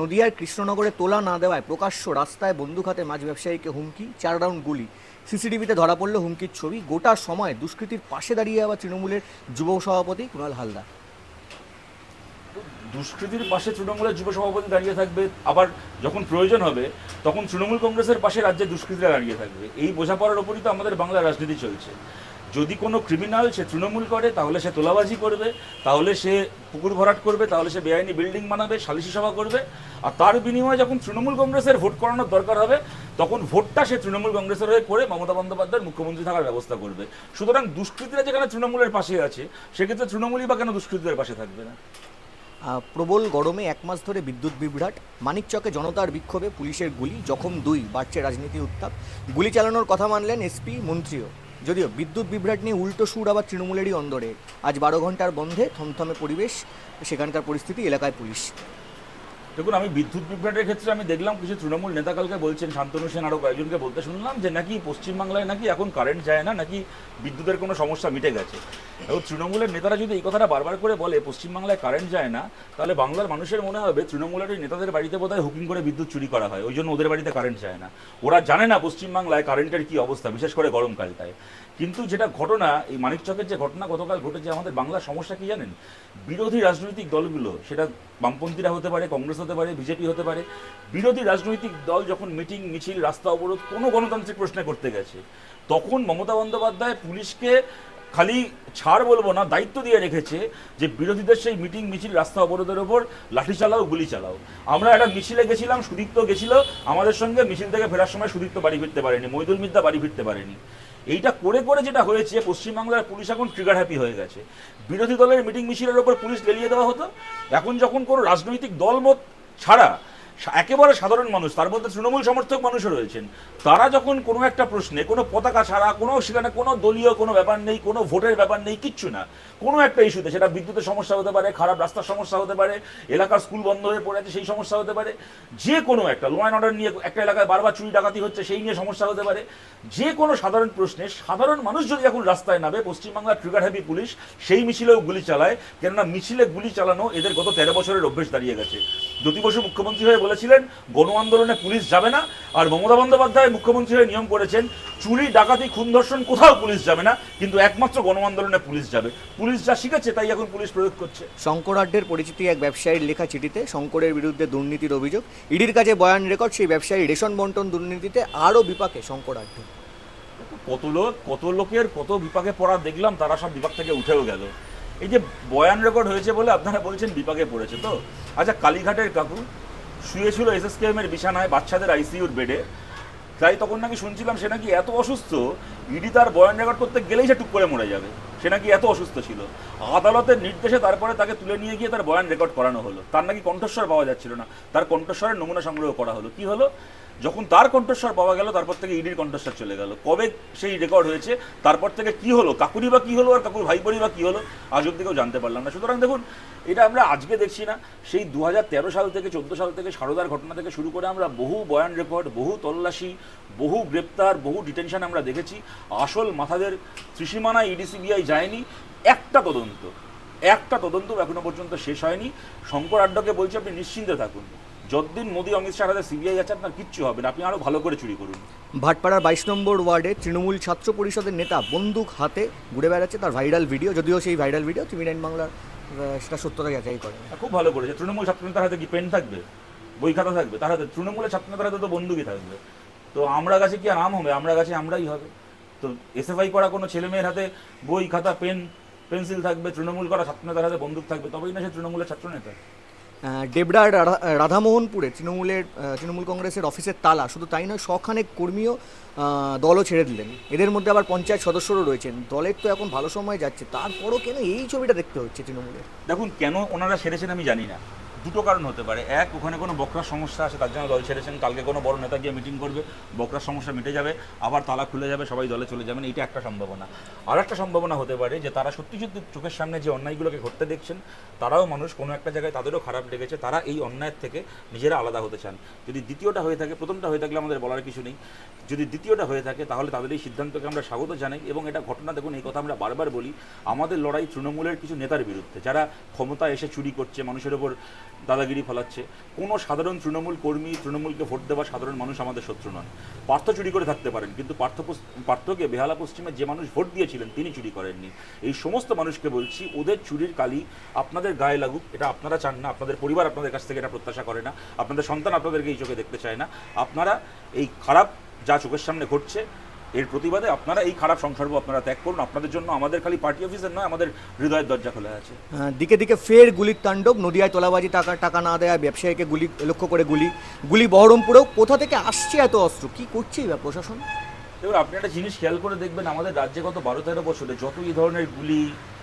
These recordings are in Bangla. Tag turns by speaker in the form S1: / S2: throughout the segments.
S1: নদিয়ার কৃষ্ণনগরে তোলা না দেওয়ায় প্রকাশ্য রাস্তায় বন্দুক হাতে মাছ ব্যবসায়ীকে হুমকি, চার রাউন্ড গুলি। সিসিটিভিতে ধরা পড়ল হুমকির ছবি। গোটা সময় দুষ্কৃতীর পাশে দাঁড়িয়ে আবার তৃণমূলের যুব সভাপতি কুণাল হালদার।
S2: দুষ্কৃতির পাশে তৃণমূলের যুব সভাপতি দাঁড়িয়ে থাকবে। আবার যখন প্রয়োজন হবে, তখন তৃণমূল কংগ্রেসের পাশে রাজ্যে দুষ্কৃতীরা দাঁড়িয়ে থাকবে। এই বোঝাপড়ার ওপরই তো আমাদের বাংলা রাজনীতি চলছে। যদি কোনো ক্রিমিনাল সে তৃণমূল করে, তাহলে সে তোলাবাজি করবে, তাহলে সে পুকুর ভরাট করবে, তাহলে সে বেআইনি বিল্ডিং বানাবে, সালিশি সভা করবে। আর তার বিনিময়ে যখন তৃণমূল কংগ্রেসের ভোট করানোর দরকার হবে, তখন ভোটটা সে তৃণমূল কংগ্রেসের হয়ে করে মমতা বন্দ্যোপাধ্যায়ের মুখ্যমন্ত্রী থাকার ব্যবস্থা করবে। সুতরাং দুষ্কৃতীরা যেখানে তৃণমূলের পাশে আছে, সেক্ষেত্রে তৃণমূলই বা কেন দুষ্কৃতীদের পাশে থাকবে না?
S1: প্রবল গরমে এক মাস ধরে বিদ্যুৎ বিভ্রাট। মানিকচকে জনতার বিক্ষোভে পুলিশের গুলি, জখম দুই, বাড়ছে রাজনীতি উত্তাপ। গুলি চালানোর কথা মানলেন এসপি মন্ত্রীও। যদিও বিদ্যুৎ বিভ্রাট নিয়ে উল্টো সুর আবার তৃণমূলেরই অন্দরে। আজ বারো ঘণ্টার বন্ধে থমথমে পরিবেশ, সেখানকার পরিস্থিতি এলাকায় পুলিশ।
S2: দেখুন, আমি বিদ্যুৎ বিভ্রাটের ক্ষেত্রে আমি দেখলাম কিছু তৃণমূল নেতা কালকে বলছেন, শান্তনু সেন আরও কয়েকজনকে বলতে শুনলাম যে নাকি পশ্চিমবাংলায় নাকি এখন কারেন্ট যায় না, নাকি বিদ্যুতের কোনো সমস্যা মিটে গেছে। এবং তৃণমূলের নেতারা যদি এই কথাটা বারবার করে বলে, পশ্চিমবাংলায় কারেন্ট যায় না, তাহলে বাংলার মানুষের মনে হবে তৃণমূলের ওই নেতাদের বাড়িতে বোধহয় হুকিং করে বিদ্যুৎ চুরি করা হয়, ওই জন্য ওদের বাড়িতে কারেন্ট যায় না। ওরা জানে না পশ্চিমবাংলায় কারেন্টের কি অবস্থা, বিশেষ করে গরমকালটায়। কিন্তু যেটা ঘটনা, এই মানিকচকের যে ঘটনা গতকাল ঘটেছে, আমাদের বাংলার সমস্যা কি জানেন? বিরোধী রাজনৈতিক দলগুলো, সেটা বামপন্থীরা হতে পারে, কংগ্রেস হতে পারে, বিজেপি হতে পারে, বিরোধী রাজনৈতিক দল যখন মিটিং, মিছিল, রাস্তা অবরোধ, কোনো গণতান্ত্রিক প্রশ্নে করতে গেছে, তখন মমতা বন্দ্যোপাধ্যায় পুলিশকে খালি ছাড় বলব না, দায়িত্ব দিয়ে রেখেছে যে বিরোধীদের সেই মিটিং মিছিল রাস্তা অবরোধের ওপর, লাঠি চালাও, গুলি চালাও। আমরা একটা মিছিলে গেছিলাম, সুদীপ্ত গেছিল, আমাদের সঙ্গে মিছিল থেকে ফেরার সময় সুদীপ্ত বাড়ি ফিরতে পারেনি, মৈদুল মিদ্যা বাড়ি ফিরতে পারেনি। এইটা করে করে যেটা হয়েছে, পশ্চিমবাংলার পুলিশ এখন ট্রিগার হ্যাপি হয়ে গেছে। বিরোধী দলের মিটিং মিছিলের ওপর পুলিশ লেলিয়ে দেওয়া হতো। এখন যখন কোনো রাজনৈতিক দলমত ছাড়া একেবারে সাধারণ মানুষ, তার মধ্যে তৃণমূল সমর্থক মানুষও রয়েছেন। তারা যখন কোনো একটা প্রশ্নে, কোনো পতাকা ছাড়া, কোনো সেখানে কোনো দলীয় কোনো ব্যাপার নেই, কোনো ভোটের ব্যাপার নেই, কিচ্ছু না, কোনো একটা ইস্যুতে, সেটা বিদ্যুতের সমস্যা হতে পারে, খারাপ রাস্তার সমস্যা হতে পারে, এলাকার স্কুল বন্ধ হয়ে পড়ে আছে, সেই সমস্যা হতে পারে, যে কোনো একটা লো অর্ডার নিয়ে একটা এলাকায় বারবার চুরি ডাকাতি হচ্ছে, সেই নিয়ে সমস্যা হতে পারে, যে কোনো সাধারণ প্রশ্নে, সাধারণ মানুষ যদি এখন রাস্তায় নামে, পশ্চিমবাংলার ট্রিগার হ্যাপি পুলিশ সেই মিছিলেও গুলি চালায়, কেননা মিছিলে গুলি চালানো এদের গত তেরো বছরের অভ্যেস দাঁড়িয়ে গেছে। জ্যোতি বসু মুখ্যমন্ত্রী হয়ে বলেছিলেন গণ আন্দোলনে পুলিশ যাবে না। আর মমতা বন্দ্যোপাধ্যায় মুখ্যমন্ত্রী হয়ে নিয়ম করেছেন চুরি ডাকাতি খুন ধর্ষণ কোথাও পুলিশ যাবে না কিন্তু একমাত্র গণ আন্দোলনে পুলিশ যাবে। পুলিশ যা শিখেছে তাই এখন পুলিশ প্রয়োগ করছে।
S1: শঙ্করাঢ্যের পরিচিতি এক ব্যবসায়ীর লেখা চিঠিতে শঙ্করের বিরুদ্ধে দুর্নীতির অভিযোগ। ইডির কাছে বয়ান রেকর্ড সেই ব্যবসায়ী রেশন বন্টন দুর্নীতিতে আরও বিপাকে শঙ্করাঢ্য
S2: কত লোক কত লোকের কত বিপাকে পড়া দেখলাম তারা সব বিপাক থেকে উঠেও গেল। এই যে বয়ান রেকর্ড হয়েছে বলে আপনারা বলছেন বিপাকে পড়েছে তো? আচ্ছা কালীঘাটের কাকু শুয়েছিল এসএসকেএম এর বিছানায় বাচ্চাদের আইসিইউর বেডে। তাই তখন নাকি শুনছিলাম সে নাকি এত অসুস্থ, ইডি তার বয়ান রেকর্ড করতে গেলেই সে টুক করে মরে যাবে। সে নাকি এত অসুস্থ ছিল। আদালতের নির্দেশে তারপরে তাকে তুলে নিয়ে গিয়ে তার বয়ান রেকর্ড করানো হলো। তার নাকি কণ্ঠস্বর পাওয়া যাচ্ছিল না। তার কণ্ঠস্বরের নমুনা সংগ্রহ করা হলো। কি হলো? যখন তার কণ্ঠস্বর পাওয়া গেল, তারপর থেকে ইডির কণ্ঠস্বর চলে গেল। কবে সেই রেকর্ড হয়েছে? তারপর থেকে কি হলো? কাকুরি বা কি হলো আর কাকুর ভাই বা কি হলো? আজ অব্দি কেউ জানতে পারলাম না। সুতরাং দেখুন, এটা আমরা আজকে দেখছি না। সেই দু হাজার তেরো সাল থেকে, চোদ্দ সাল থেকে সারদার ঘটনা থেকে শুরু করে আমরা বহু বয়ান রেকর্ড, বহু তল্লাশি, বহু গ্রেপ্তার, বহু ডিটেনশন আমরা দেখেছি। আসল মাথাদের ত্রিসীমানা ইডি, সিবিআই যায়নি একটা তদন্ত। একটা তদন্ত এখনও পর্যন্ত শেষ হয়নি। শঙ্কর আড্ডাকে বলছি আপনি নিশ্চিন্তে থাকুন। যতদিন মোদী অমিত শাহ হাতে সিবিআই আছে আপনার কিচ্ছু হবে না। আপনি আরও ভালো করে চুরি করুন।
S1: ভাটপাড়ার বাইশ নম্বর ওয়ার্ডে তৃণমূল ছাত্র পরিষদের নেতা বন্দুক হাতে ঘুরে বেড়াচ্ছে তার ভাইরাল ভিডিও। যদিও সেই ভাইরাল ভিডিও টিভি নাইন বাংলার সেটা সত্যতা যাচাই করে।
S2: খুব ভালো করেছে। তৃণমূল ছাত্রনেতার হাতে কি পেন থাকবে? বই খাতা থাকবে? তার হাতে তৃণমূলের ছাত্রনেতার হাতে তো বন্দুকই থাকবে। তো আমরা কাছে কি আর আম হবে? আমরা কাছে আমরাই হবে। তো এসএফআই করা কোনো ছেলে মেয়ের হাতে বই খাতা পেন পেন্সিল থাকবে তৃণমূল করা ছাত্র ছাত্রনেতার হাতে বন্দুক থাকবে তবেই না সে তৃণমূলের ছাত্রনেতা
S1: আহ, ডেবরার রাধা- রাধামোহনপুরে তৃণমূলের তৃণমূল কংগ্রেসের অফিসের তালা শুধু তাই নয় শখানেক কর্মীও দলও ছেড়ে দিলেন। এদের মধ্যে আবার পঞ্চায়েত সদস্যরও রয়েছেন। দলের তো এখন ভালো সময় যাচ্ছে তারপরও কেন এই ছবিটা দেখতে হচ্ছে তৃণমূলের?
S2: দেখুন কেন ওনারা সেরেছেন আমি জানি না। দুটো কারণ হতে পারে। এক, ওখানে কোনো বকরার সমস্যা আছে, তার জন্য দল ছেড়েছেন। কালকে কোনো বড় নেতা গিয়ে মিটিং করবে বকরার সমস্যা মিটে যাবে, আবার তালা খুলে যাবে, সবাই দলে চলে যাবেন, এইটা একটা সম্ভাবনা। আর একটা সম্ভাবনা হতে পারে যে, তারা সত্যি সত্যি চোখের সামনে যে অন্যায়গুলোকে ঘটতে দেখছেন, তারাও মানুষ কোনো একটা জায়গায় তাদেরও খারাপ লেগেছে, তারা এই অন্যায়ের থেকে নিজেরা আলাদা হতে চান। যদি দ্বিতীয়টা হয়ে থাকে, প্রথমটা হয়ে থাকলে আমাদের বলার কিছু নেই। যদি দ্বিতীয়টা হয়ে থাকে, তাহলে তাদের এই সিদ্ধান্তকে আমরা স্বাগত জানাই এবং এটা ঘটনা দেখুন, এই কথা আমরা বারবার বলি, আমাদের লড়াই তৃণমূলের কিছু নেতার বিরুদ্ধে। যারা ক্ষমতা এসে চুরি করছে, মানুষের ওপর দাদাগিরি ফলাচ্ছে। কোনো সাধারণ তৃণমূল কর্মী তৃণমূলকে ভোট দেওয়া সাধারণ মানুষ আমাদের শত্রু নয় পার্থ চুরি করে থাকতে পারেন, কিন্তু পার্থ পার্থকে বেহালা পশ্চিমে যে মানুষ ভোট দিয়েছিলেন, তিনি চুরি করেননি। এই সমস্ত মানুষকে বলছি, ওদের চুরির কালি আপনাদের গায়ে লাগুক, এটা আপনারা চান না, আপনাদের পরিবার আপনাদের কাছ থেকে এটা প্রত্যাশা করে না, আপনাদের সন্তান আপনাদেরকে এই চোখে দেখতে চায় না। আপনারা এই খারাপ যা চোখের সামনে ঘটছে এর প্রতিবাদে আপনারা এই খারাপ সংসর্গ আপনারা ত্যাগ করুন। আপনাদের জন্য আমাদের খালি পার্টি অফিসের নয় আমাদের হৃদয়ের দরজা খোলা আছে।
S1: দিকে দিকে ফের গুলির তাণ্ডব নদিয়ায় তোলাবাজি টাকা টাকা না দেয়া ব্যবসায়ীকে গুলি লক্ষ্য করে গুলি। গুলি বহরমপুরেও কোথা থেকে আসছে এত অস্ত্র? কি করছে এবার প্রশাসন?
S2: এবার আপনি একটা জিনিস খেয়াল করে দেখবেন আমাদের রাজ্যে গত বারো তেরো বছরে যত এই ধরনের গুলি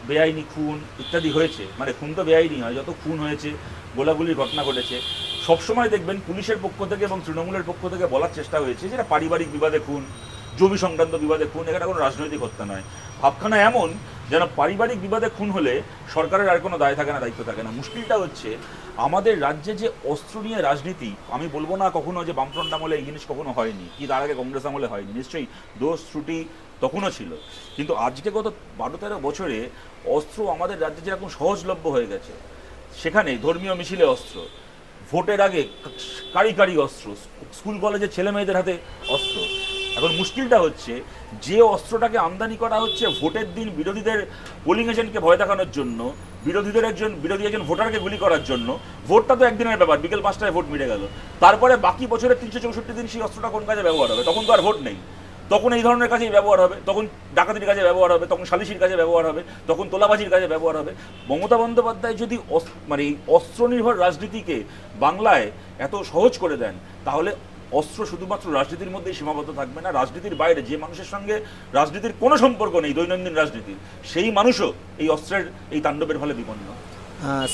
S2: বেআইনি খুন ইত্যাদি হয়েছে মানে খুন তো বেআইনি হয় যত খুন হয়েছে গোলাগুলির ঘটনা ঘটেছে সবসময় দেখবেন পুলিশের পক্ষ থেকে এবং তৃণমূলের পক্ষ থেকে বলার চেষ্টা হয়েছে যেটা পারিবারিক বিবাদে খুন জমি সংক্রান্ত বিবাদে খুন, এখানে কোনো রাজনৈতিক হত্যা নয়। ভাবখানা এমন, যেন পারিবারিক বিবাদে খুন হলে সরকারের আর কোনো দায় থাকে না, দায়িত্ব থাকে না। মুশকিলটা হচ্ছে, আমাদের রাজ্যে যে অস্ত্র নিয়ে রাজনীতি, আমি বলব না কখনো যে বামফ্রন্ট আমলে এই জিনিস কখনো হয়নি, কি তার আগে কংগ্রেস আমলে হয়নি, নিশ্চয়ই দোষ, ত্রুটি তখনও ছিল। কিন্তু আজকে গত বারো তেরো বছরে অস্ত্র আমাদের রাজ্যে যেরকম সহজলভ্য হয়ে গেছে, সেখানে ধর্মীয় মিছিলে অস্ত্র, ভোটের আগে কারি কারি অস্ত্র, স্কুল কলেজের ছেলে মেয়েদের হাতে অস্ত্র এখন মুশকিলটা হচ্ছে, যে অস্ত্রটাকে আমদানি করা হচ্ছে ভোটের দিন বিরোধীদের পোলিং এজেন্টকে ভয় দেখানোর জন্য, বিরোধীদের একজন, বিরোধী একজন ভোটারকে গুলি করার জন্য, ভোটটা তো একদিনের ব্যাপার, বিকেল পাঁচটায় ভোট মিটে গেল। তারপরে বাকি বছরের তিনশো চৌষট্টি দিন সেই অস্ত্রটা কোন কাজে ব্যবহার হবে? তখন তো আর ভোট নেই। তখন এই ধরনের কাজেই ব্যবহার হবে, তখন ডাকাতির কাজে ব্যবহার হবে, তখন সালিশির কাজে ব্যবহার হবে, তখন তোলাবাজির কাজে ব্যবহার হবে। মমতা বন্দ্যোপাধ্যায় যদি মানে এই অস্ত্র নির্ভর রাজনীতিকে বাংলায় এত সহজ করে দেন, তাহলে অস্ত্র শুধুমাত্র রাজনীতির মধ্যেই সীমাবদ্ধ থাকবে না, রাজনীতির বাইরে যে মানুষের সঙ্গে রাজনীতির কোনো সম্পর্ক নেই, দৈনন্দিন রাজনীতির সেই মানুষও এই অস্ত্রের, এই তাণ্ডবের ফলে বিপন্ন।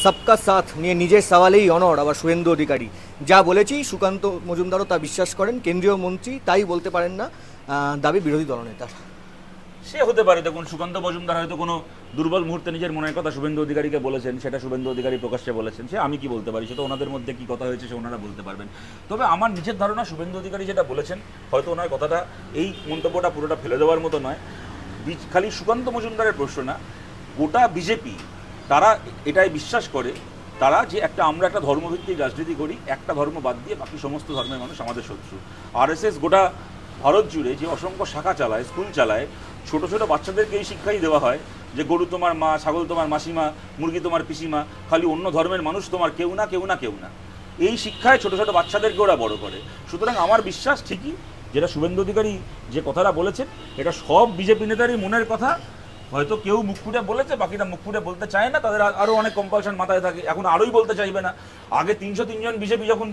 S1: সবকা সাথ নিয়ে নিজের সওয়ালেই অনর আবার শুভেন্দু অধিকারী। যা বলেছি, সুকান্ত মজুমদারও তা বিশ্বাস করেন, কেন্দ্রীয় মন্ত্রী তাই বলতে পারেন না দাবি বিরোধী দলনেতার।
S2: সে হতে পারে, দেখুন, সুকান্ত মজুমদার হয়তো কোনো দুর্বল মুহূর্তে নিজের মনের কথা শুভেন্দু অধিকারীকে বলেছেন, সেটা শুভেন্দু অধিকারী প্রকাশ্যে বলেছেন, সে আমি কি বলতে পারি? সেটা ওনাদের মধ্যে কি কথা হয়েছে সে ওনারা বলতে পারবেন। তবে আমার নিজের ধারণা, শুভেন্দু অধিকারী যেটা বলেছেন, হয়তো ওনার কথাটা এই মন্তব্যটা পুরোটা ফেলে দেওয়ার মতো নয়। খালি সুকান্ত মজুমদারের প্রশ্ন না, গোটা বিজেপি, তারা এটাই বিশ্বাস করে, তারা যে একটা আমরা একটা ধর্মভিত্তিক রাজনীতি করি, একটা ধর্ম বাদ দিয়ে বাকি সমস্ত ধর্মের মানুষ আমাদের শত্রু। আরএসএস গোটা ভারত জুড়ে যে অসংখ্য শাখা চালায়, স্কুল চালায় ছোট ছোট বাচ্চাদেরকে এই শিক্ষাই দেওয়া হয় যে গরু তোমার মা, ছাগল তোমার মাসিমা, মুরগি তোমার পিসিমা, খালি অন্য ধর্মের মানুষ তোমার কেউ না কেউ না কেউ না। এই শিক্ষায় ছোট ছোট বাচ্চাদেরকে ওরা বড় করে। সুতরাং আমার বিশ্বাস ঠিকই, যেটা শুভেন্দু অধিকারী যে কথাটা বলেছেন, এটা সব বিজেপি নেতারই মনের কথা। হয়তো কেউ মুখ ফুটে বলেছে বাকিটা মুখ ফুটে বলতে চায় না, তাদের আরও অনেক কম্পালশন মাথায় থাকে, এখন আরোই বলতে চাইবে না। আগে তিনশো তিনজন বিজেপি যখন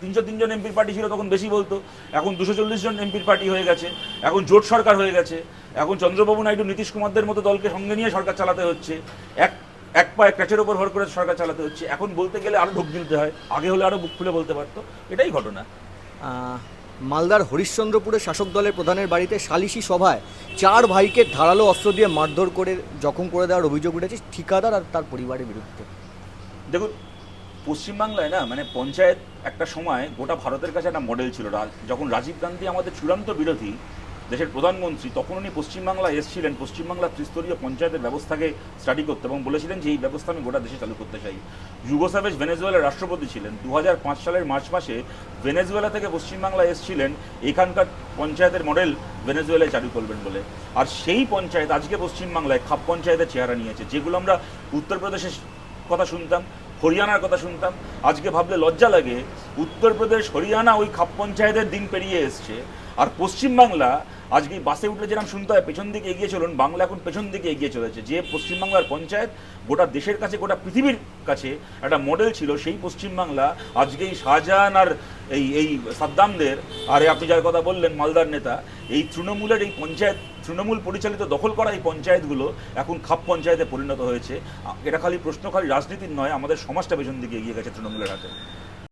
S2: তিনশো তিনজন এমপির পার্টি ছিল তখন বেশি বলতো। এখন দুশো চল্লিশ জন এমপির পার্টি হয়ে গেছে। এখন জোট সরকার হয়ে গেছে। এখন চন্দ্রবাবু নাইডু নীতিশ কুমারদের মতো দলকে সঙ্গে নিয়ে সরকার চালাতে হচ্ছে। এক এক পা এক ক্যাচের ওপর ভর করে সরকার চালাতে হচ্ছে। এখন বলতে গেলে আরও ঢোক গিলতে হয়। আগে হলে আরও বুক খুলে বলতে পারতো। এটাই ঘটনা।
S1: মালদার হরিশ্চন্দ্রপুরে শাসক দলের প্রধানের বাড়িতে সালিশি সভায় চার ভাইকে ধারালো অস্ত্র দিয়ে মারধর করে জখম করে দেওয়ার অভিযোগ উঠেছে ঠিকাদার আর তার পরিবারের বিরুদ্ধে।
S2: দেখুন পশ্চিমবাংলায় না মানে পঞ্চায়েত একটা সময় গোটা ভারতের কাছে একটা মডেল ছিল। যখন রাজীব গান্ধী আমাদের চূড়ান্ত বিরোধী, দেশের প্রধানমন্ত্রী, তখন উনি পশ্চিমবাংলায় এসেছিলেন, পশ্চিমবাংলার ত্রিস্তরীয় পঞ্চায়েতের ব্যবস্থাকে স্টাডি করতে এবং বলেছিলেন যে এই ব্যবস্থা আমি গোটা দেশে চালু করতে চাই। যুগোসাভেজ ভেনেজুয়েলার রাষ্ট্রপতি ছিলেন। দু হাজার পাঁচ সালের মার্চ মাসে ভেনেজুয়েলা থেকে পশ্চিমবাংলায় এসেছিলেন এখানকার পঞ্চায়েতের মডেল ভেনেজুয়েলায় চালু করবেন বলে। আর সেই পঞ্চায়েত আজকে পশ্চিমবাংলায় খাপ পঞ্চায়েতের চেহারা নিয়েছে যেগুলো আমরা উত্তরপ্রদেশের কথা শুনতাম। হরিয়ানার কথা শুনতাম। আজকে ভাবলে লজ্জা লাগে, উত্তরপ্রদেশ, হরিয়ানা ওই খাপ পঞ্চায়েতের দিন পেরিয়ে এসছে। আর পশ্চিমবাংলা আজকে বাসে উঠলে যেরকম শুনতে হয়, পেছন দিকে এগিয়ে চলুন, বাংলা এখন পেছন দিকে এগিয়ে চলেছে। যে পশ্চিমবাংলার পঞ্চায়েত, গোটা দেশের কাছে, গোটা পৃথিবীর কাছে একটা মডেল ছিল, সেই পশ্চিমবাংলা আজকে এই শাহজাহান আর এই এই সাদ্দামদের, আর আপনি যার কথা বললেন, মালদার নেতা, এই তৃণমূলের এই পঞ্চায়েত তৃণমূল পরিচালিত দখল করা এই পঞ্চায়েতগুলো এখন খাপ পঞ্চায়েতে পরিণত হয়েছে। এটা খালি প্রশ্ন, খালি রাজনীতির নয়, আমাদের সমাজটা পেছন দিকে এগিয়ে গেছে তৃণমূলের হাতে।